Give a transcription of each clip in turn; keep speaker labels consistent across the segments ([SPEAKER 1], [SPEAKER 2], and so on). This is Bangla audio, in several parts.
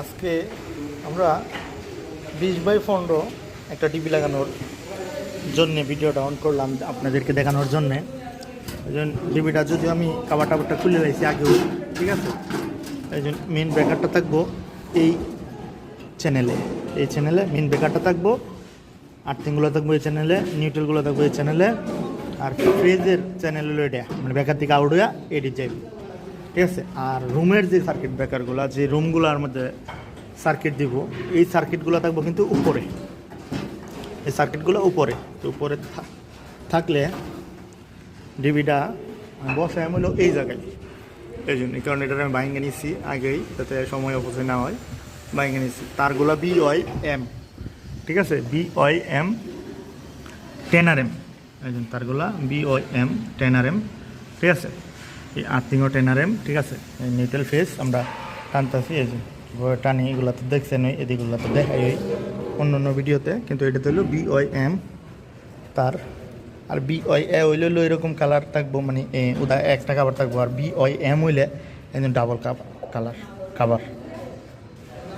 [SPEAKER 1] আজকে আমরা বিশ বাই পনেরো একটা টিভি লাগানোর জন্য ভিডিওটা অন করলাম আপনাদেরকে দেখানোর জন্যে। এই জন্য টিভিটা যদি আমি কাবার টাবারটা খুলে লাইছি আগেও, ঠিক আছে? এই জন্য মেন ব্রেকারটা থাকব এই চ্যানেলে এই চ্যানেলে মেন ব্রেকারটা থাকব আর্থিংগুলো থাকব এই চ্যানেলে নিউট্রালগুলো থাকব এই চ্যানেলে আর ফ্রিজের চ্যানেল হলো এটা মানে বেকার থেকে আউট হইয়া এটি যাইবে। ঠিক আছে? আর রুমের যে সার্কিট ব্রেকারগুলো যে রুমগুলোর মধ্যে সার্কিট দিব, এই সার্কিটগুলো থাকব কিন্তু উপরে। এই সার্কিটগুলো উপরে। তো উপরে থাকলে ডিবিটা বসায় হলো এই জায়গায়। এই জন্য কারণ এটা আমি বাইঙ্গে নিচ্ছি আগেই, যাতে সময় অপচয় না হয়। বাইঙ্গে নিচ্ছি তারগুলো বি ওয়াই এম ঠিক আছে? B Y M ten R M এই জন্য তারগুলা B Y M ten R M ঠিক আছে? এই আর্থিংও টেন আর এম, ঠিক আছে? এই নিউট্রাল ফেস আমরা টানতেছি, এই যে টানি এগুলো তো দেখছেন ওই এদিকগুলো তো দেখাই ওই অন্য অন্য ভিডিওতে, কিন্তু এটা হলো বি ওয়াই এম তার। আর বি এ হইলে হলো এরকম কালার থাকব মানে উদা, একটা কাবার থাকব, আর বি এম হইলে একদম double cup colour cover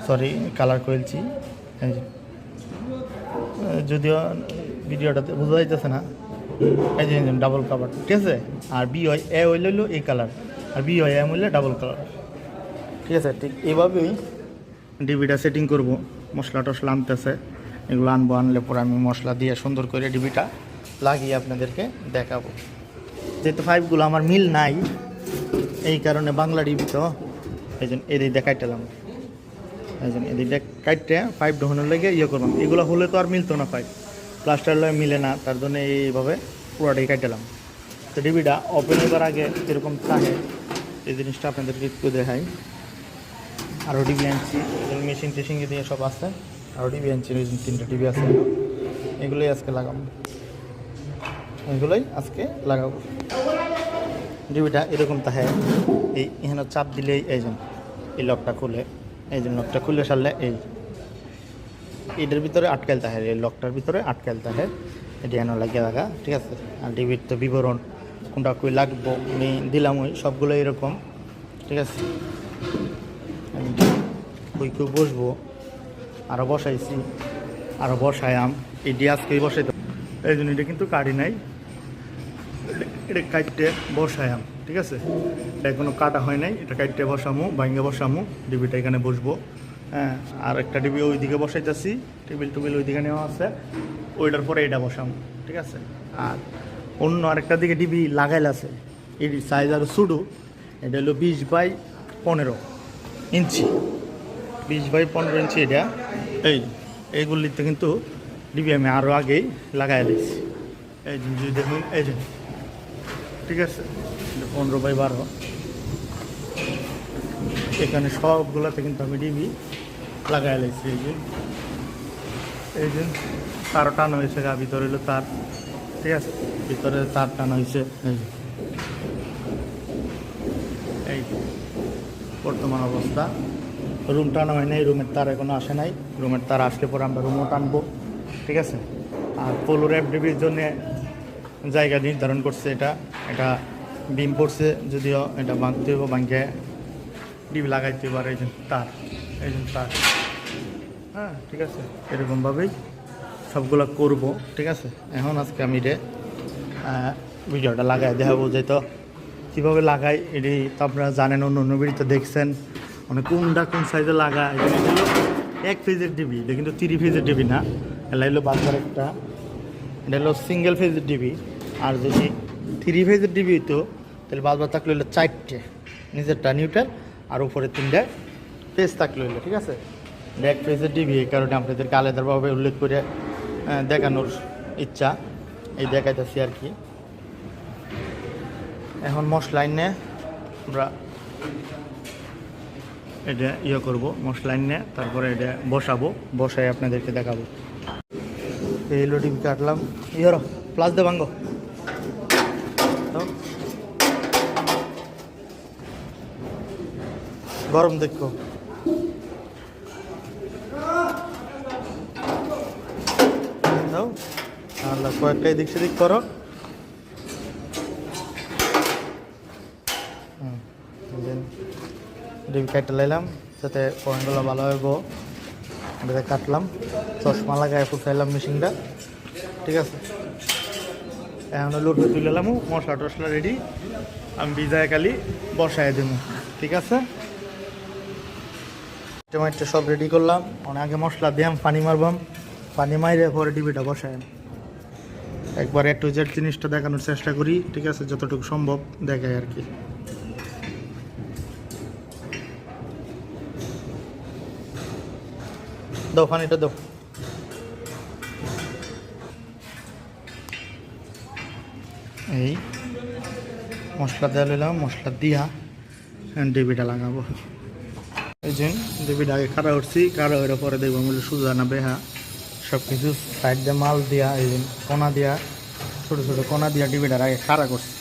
[SPEAKER 1] sorry colour করেছি যদিও ভিডিওটাতে বোঝা যাইতেছে না ডাবল কাভার ঠিক আছে? আর বি ওয়াই এ হইলে হলো এই কালার আর বি ওয়াই এম হইলে ডাবল কালার ঠিক আছে, ঠিক এইভাবেই ডিবিটা সেটিং করব। মশলা টশলা আনতেছে, এগুলো আনব, আনলে পরে আমি মশলা দিয়ে সুন্দর করে ডিবিটা লাগিয়ে আপনাদেরকে দেখাবো। যেহেতু ফাইভগুলো আমার মিল নাই, এই কারণে বাংলা ডিবি তো, এই জন্য এদিক দেখাইতেলাম এই জন্য এদিক কাটতে পাইপ ঢোকানোর লেগে ইয়ে করলাম এগুলো হলে তো আর মিলতো না পাইপ প্লাস্টার লয় মিলে না, তার জন্য এইভাবে পুরোটাই কাটলাম তো ডিবিটা ওপেন হবার আগে এরকম থাকে, এই জিনিসটা আপনাদেরকে একটু দেখাই। আরও ডিবি আনছি মেশিন টেশিং দিয়ে সব আছে। আরও ডিবি আনছি তিনটা ডিবি আছে। এগুলোই আজকে লাগাবো। এগুলোই আজকে লাগাবো। ডিবিটা এরকম তাহে এই এখানে চাপ দিলেই এই জন্য এই লকটা খুলে, এই যে লকটা খুলে সারলে এই। এটার ভিতরে আটকাল তাহে এই লকটার ভিতরে আটকাল তাহে এটি এনে লাগিয়ে লাগা, ঠিক আছে? আর ডিবির তো বিবরণ কোনটা কই লাগবো, আমি দিলাম ওই সবগুলো এরকম, ঠিক আছে? আমি কই কই বসবো আরও বসাইছি আরও বসায়াম দিয়ে আজকেই বসাইতে এই জন্য এটা কিন্তু কাটি নাই। এটা- এটা কাটতে বসায়াম, ঠিক আছে? এটা কোনো কাটা হয় নাই, এটা কাটতে বসামু, ভাঙ্গে বসামু, ডিবিটা এখানে বসবো। হ্যাঁ আর একটা ডিবি ওইদিকে বসাইতেছি, টেবিল টুবিল ওইদিকে নেওয়া আছে। ওইটার পরে এটা বসাম, ঠিক আছে? আর অন্য আরেকটা দিকে ডিবি লাগাইল আছে, এর সাইজ আরও শুডু এটা হলো বিশ বাই পনেরো ইঞ্চি। বিশ বাই পনেরো ইঞ্চি এটা। এই, এইগুলিতে কিন্তু ডিবি আমি আরও আগেই লাগাই দিয়েছি। এই যদি দেখুন, এই যে, ঠিক আছে? পনেরো বাই বারো। এখানে সবগুলোতে কিন্তু আমি ডিবি লাগাই লাইছি, এই যে। এই যে, তারও টানো হয়েছে গা, ভিতরে হলো তার। ঠিক আছে? ভিতরে তার টানো হয়েছে। এই যে। এই বর্তমান অবস্থা। রুম টানা হয় নাই, রুমের তার এখনও আসে নাই। রুমের তার আসলে পরে আমরা রুমও টানবো। ঠিক আছে? আর পোলোর এফডিবির জন্য জায়গা নির্ধারণ করছে এটা। এটা ডিম পড়ছে যদিও এটা ভাঙতে হইব ভাঙে ডিম লাগাইতে পারে তার। যে তার। হ্যাঁ ঠিক আছে। এরকমভাবেই সবগুলো করব, ঠিক আছে? এখন আজকে আমি রে ভিডিওটা লাগাই, দেখাবো যে তো কীভাবে লাগাই, এটি তো আপনারা জানেন, অন্য অন্য ভিডিওতে দেখছেন। মানে কোনটা কোন সাইজে লাগায় এক ফেজের ডিবি এটা কিন্তু থ্রি ফেজের ডিবি না। এটা হলো বাজার একটা, এটা হলো সিঙ্গেল ফেজের ডিবি আর যদি থ্রি ফেজের ডিবি হইতো, তাহলে বাজবার থাকলে হলো চারটে, নিজেরটা নিউট্রাল আর উপরে তিনটে ফেজ থাকলে হইল, ঠিক আছে? ব্যাক ফেজের ডিবি এই কারণে আপনাদেরকে আলাদাভাবে উল্লেখ করে দেখানোর ইচ্ছা। এই দেখাইতেছি আর কি। এখন মশলা এনে আমরা এটা ইয়ে করব, মশলা এনে তারপরে এটা বসাবো বসাই আপনাদেরকে দেখাবো। এই ডিবি কাটলাম। ইয়র প্লাস দে ভাঙ্গো। গরম দেখো। দাও। আল্লাহ কয়েকটা এদিক সেদিক করো। ডিম কাটতে লাইলাম, যাতে পয়েন্টগুলো ভালো হইব এটাতে কাটলাম, চশমা লাগায় ফুটাইলাম মেশিনটা। ঠিক আছে? এখন লুটে তুলে এলাম মশলা টশলা রেডি আমি ভিজায় খালি বসায় দেব, ঠিক আছে? টমেটো সব রেডি করলাম, অনেক আগে মশলা দিয়াম, পানি মারবাম। পানি মাইরে পরে ডিবিটা বসায়। একবার একটু জেড জিনিসটা দেখানোর চেষ্টা করি, ঠিক আছে? যতটুকু সম্ভব দেখায় আর কি। দাও পানিটা দাও। এই মশলা দেওয়া নিলাম মশলা দিয়া ডিবিটা লাগাবো। এই যে ডিবিটা আগে খাড়া উঠছি খাড়া হয়ে পরে দেখব বলে সুজা না বেহা। সব কিছু সাইড দিয়ে মাল দিয়া, এই কোনা দিয়া, ছোটো ছোটো কোনা দিয়া ডিবিটার আগে খাড়া করছি।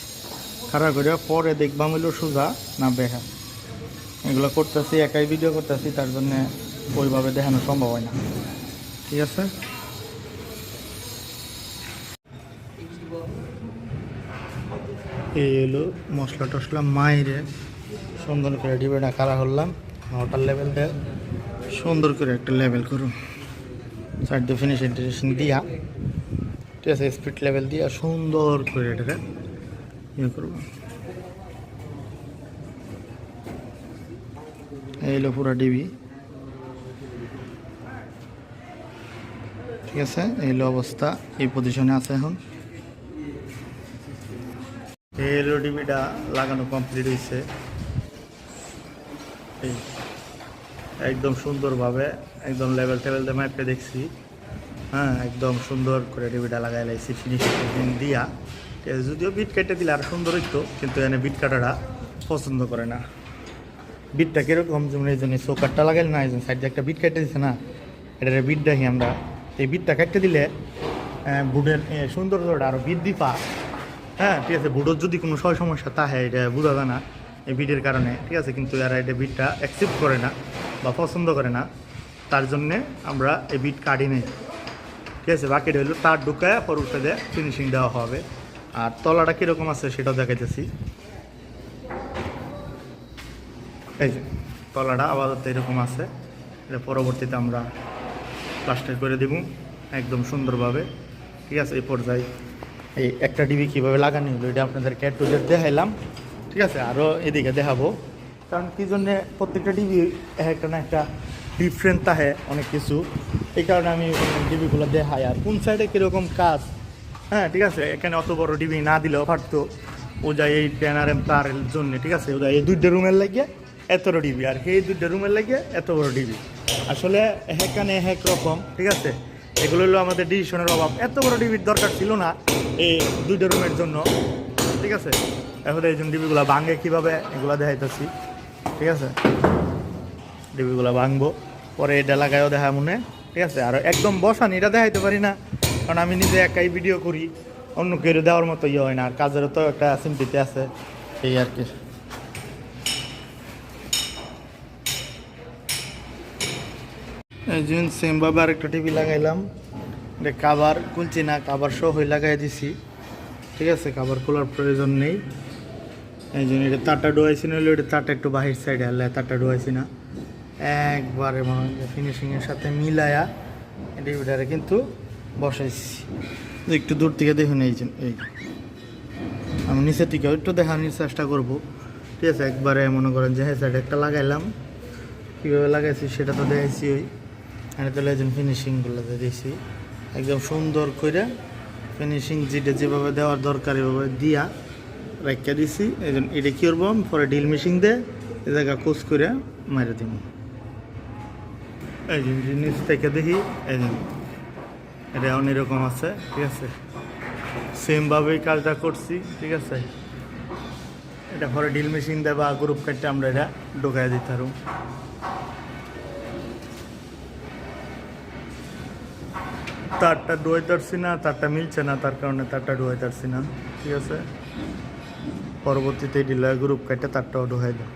[SPEAKER 1] খাড়া করে পরে দেখবাম হইল সোজা না বেহা এগুলো করতেছি, একাই ভিডিও করতেছি, তার জন্য ওইভাবে দেখানো সম্ভব হয় না। ঠিক আছে? এই হলো মশলা টশলা মাইরে সুন্দর করে ডিবেটা কারা করলাম। ওটার লেভেলটা সুন্দর করে একটা লেভেল করুন। সাইড দিয়ে ফিনিশিং টিনিশিং দিয়া। ঠিক আছে স্পিড লেভেল দিয়া সুন্দর করে এটাকে ইয়ে করব। এই হলো পুরো ডিবি ঠিক আছে, এই হলো অবস্থা, এই পজিশনে আছে এখন। এই হলো ডিবিটা লাগানো কমপ্লিট হয়েছে এই। একদম সুন্দরভাবে, একদম লেভেল টেবেল দিয়ে ম্যাপে দেখছি। হ্যাঁ একদম সুন্দর করে ডিবিটা লাগাই লাইছি ফিনিশিং দিয়া। যদিও বিট কেটে দিলে আর সুন্দর হইতো, কিন্তু এনে বিট কাটাটা পছন্দ করে না। বিটটা কীরকম, যেমন এই জন্য চোকারটা লাগাইলে না, এই জন্য সাইডে একটা বিট কেটে দিছে না, এটার বিট দেখি আমরা। এই বিটটা কেটে দিলে বুটের সৌন্দর্যটা আরও বৃদ্ধি পা হ্যাঁ ঠিক আছে বুটের যদি কোনো সয় সমস্যা তাহে, এটা বোঝা যায় না, এই বিটের কারণে। ঠিক আছে, কিন্তু এরা এটা বিটটা অ্যাকসেপ্ট করে না। বা পছন্দ করে না, তার জন্যে আমরা এই বিট কাটি নেই ঠিক আছে, বাকিটা হলো তার ঢুকায় পরবর্তী দিয়ে ফিনিশিং দেওয়া হবে। আর তলাটা কীরকম আছে সেটাও দেখাইতেছি। এই যে, তলাটা আপাতত এরকম আছে। পরবর্তীতে আমরা প্লাস্টার করে দেব, একদম সুন্দরভাবে। ঠিক আছে, এই পর্যায়ে এই একটা ডিবি কীভাবে লাগানো হলো, এটা আপনাদের ক্যাট টু দেখাইলাম। ঠিক আছে আরও এদিকে দেখাবো। কারণ কি জন্যে প্রত্যেকটা ডিবি একটা না একটা ডিফারেন্ট তাহে অনেক কিছু। এই কারণে আমি ডিবিগুলো দেখাই। আর কোন সাইডে কীরকম কাজ? হ্যাঁ ঠিক আছে, এখানে অত বড় ডিবি না দিলেও পারতো। ও যায় এই ট্যানারেম তারের জন্য, ঠিক আছে, ও যায় এই দুইটা রুমের লাগিয়ে এত বড় ডিবি আর এই দুইটা রুমের লাগিয়ে এত বড় ডিবি আসলে এখানে এক রকম, ঠিক আছে, এগুলো হলো আমাদের ডিসিশনের অভাব। এত বড় ডিবির দরকার ছিল না এই দুইটা রুমের জন্য, ঠিক আছে। এখন এই জন্য ডিবিগুলো ভাঙে কীভাবে, এগুলো দেখাইতেছি। ঠিক আছে? ডিবিগুলো ভাঙবো, পরে এটা লাগায়ও দেখা মনে, ঠিক আছে? আর একদম বসান, এটা দেখাইতে পারি না, কারণ আমি নিজে একাই ভিডিও করি, অন্য কেউ দেওয়ার মতো ইয়ে হয় না, আর কাজেরও তো একটা সিম্পিতে আছে, এই আর কি। জন্য সেমভাবে আরেকটা টিভি লাগাইলাম কাবার খুলছি না কাবার সহ হয়ে লাগাই দিছি, ঠিক আছে? কাবার খোলার প্রয়োজন নেই। এই জন্য এটা তারটা ডোয়াইছি না, হলে এটা তারটা একটু বাহির সাইডে হলে তারটা ডোয়াইছি না। একবারে মনে ফিনিশিংয়ের সাথে মিলায়া টিভিটারে কিন্তু বসাইছি। একটু দূর থেকে দেখুন এই যে, এই। আমি নিচের থেকে একটু দেখানোর চেষ্টা করব। ঠিক আছে, একবারে মনে করেন যে হ্যাঁ সাইড একটা লাগাইলাম। কীভাবে লাগাইছি সেটা তো দেখাইছি ওই। আমি তো লেজেন ফিনিশিংগুলো দিয়েছি। একদম সুন্দর করে ফিনিশিং যেটা যেভাবে দেওয়ার দরকার এভাবে দিয়া রাখিয়া দিছি, এই জন্য এটা কী করব পরে ডিল মেশিন দিয়ে এ জায়গা কোচ করে মারে দিব এই জিনিস থেকে দেখি যে এটা এমন এরকম আছে, ঠিক আছে? সেমভাবেই কাজটা করছি, ঠিক আছে? এটা পরে ডিল মেশিন দেয় বা গ্রুপ কাটতে আমরা এটা ঢোকায় দিতে পারব। তারটা ডুয়াইতে পারছি না, তারটা মিলছে না, তার কারণে তারটা ডুয়াইতে পারছি না, ঠিক আছে? পরবর্তীতে ডিলার গ্রুপ কাটতে তারটাও হয়ে দেয়